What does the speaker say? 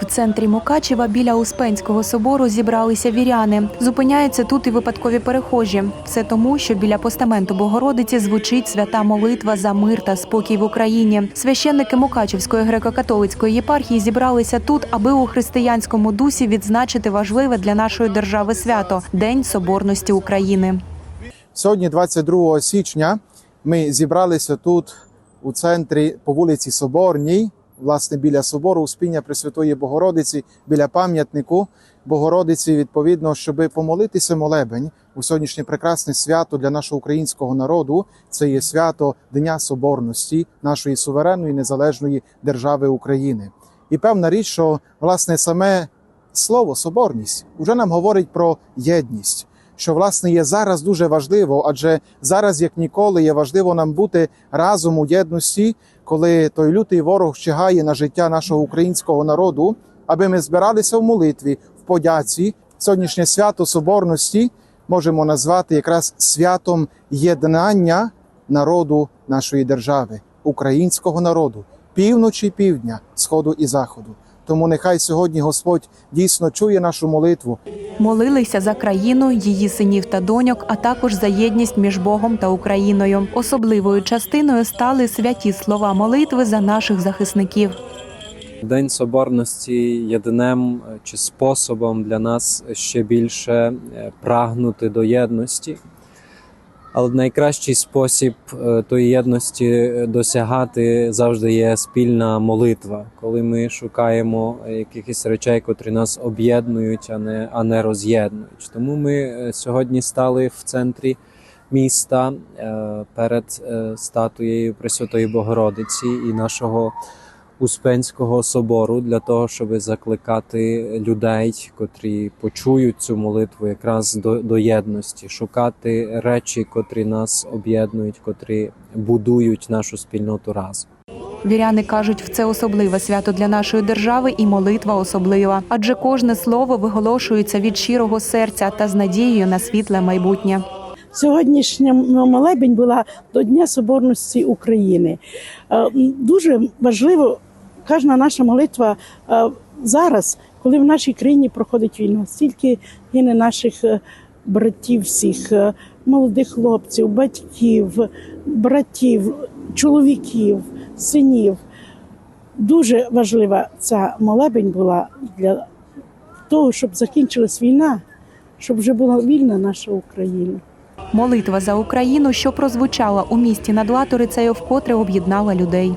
В центрі Мукачева біля Успенського собору зібралися віряни. Зупиняються тут і випадкові перехожі. Все тому, що біля постаменту Богородиці звучить свята молитва за мир та спокій в Україні. Священники Мукачевської греко-католицької єпархії зібралися тут, аби у християнському дусі відзначити важливе для нашої держави свято День Соборності України. Сьогодні, 22 січня, ми зібралися тут у центрі по вулиці Соборній, власне, біля собору Успіння Пресвятої Богородиці, біля пам'ятнику Богородиці, відповідно, щоб помолитися молебень у сьогоднішнє прекрасне свято для нашого українського народу. Це є свято Дня Соборності нашої суверенної незалежної держави України. І певна річ, що власне саме слово соборність вже нам говорить про єдність що власне є зараз дуже важливо, адже зараз, як ніколи, є важливо нам бути разом у єдності, коли той лютий ворог чигає на життя нашого українського народу, аби ми збиралися в молитві, в подяці. Сьогоднішнє свято Соборності можемо назвати якраз святом єднання народу нашої держави, українського народу, півночі, півдня, сходу і заходу. Тому нехай сьогодні Господь дійсно чує нашу молитву, Молилися за країну, її синів та доньок, а також за єдність між Богом та Україною. Особливою частиною стали святі слова молитви за наших захисників. День Соборності є днем е, чи способом для нас ще більше е, прагнути до єдності. Але найкращий спосіб е, тої єдності е, досягати завжди є спільна молитва, коли ми шукаємо якихось речей, котрі нас об'єднують, а не, а не роз'єднують. Тому ми е, сьогодні стали в центрі міста е, перед е, статуєю Пресвятої Богородиці і нашого Успенського собору для того, щоб закликати людей, котрі почують цю молитву, якраз до, до єдності, шукати речі, котрі нас об'єднують, котрі будують нашу спільноту разом. Віряни кажуть, в це особливе свято для нашої держави і молитва особлива, адже кожне слово виголошується від щирого серця та з надією на світле майбутнє. Сьогоднішня молебень була до Дня Соборності України. Е, Дуже важливо кожна наша молитва е, зараз, коли в нашій країні проходить війна, стільки гине наших е, братів, всіх, е, молодих хлопців, батьків, братів, чоловіків, синів. Дуже важлива ця молебень була для того, щоб закінчилась війна, щоб вже була вільна наша Україна. Молитва за Україну, що прозвучала у місті над Латорицею, вкотре об'єднала людей.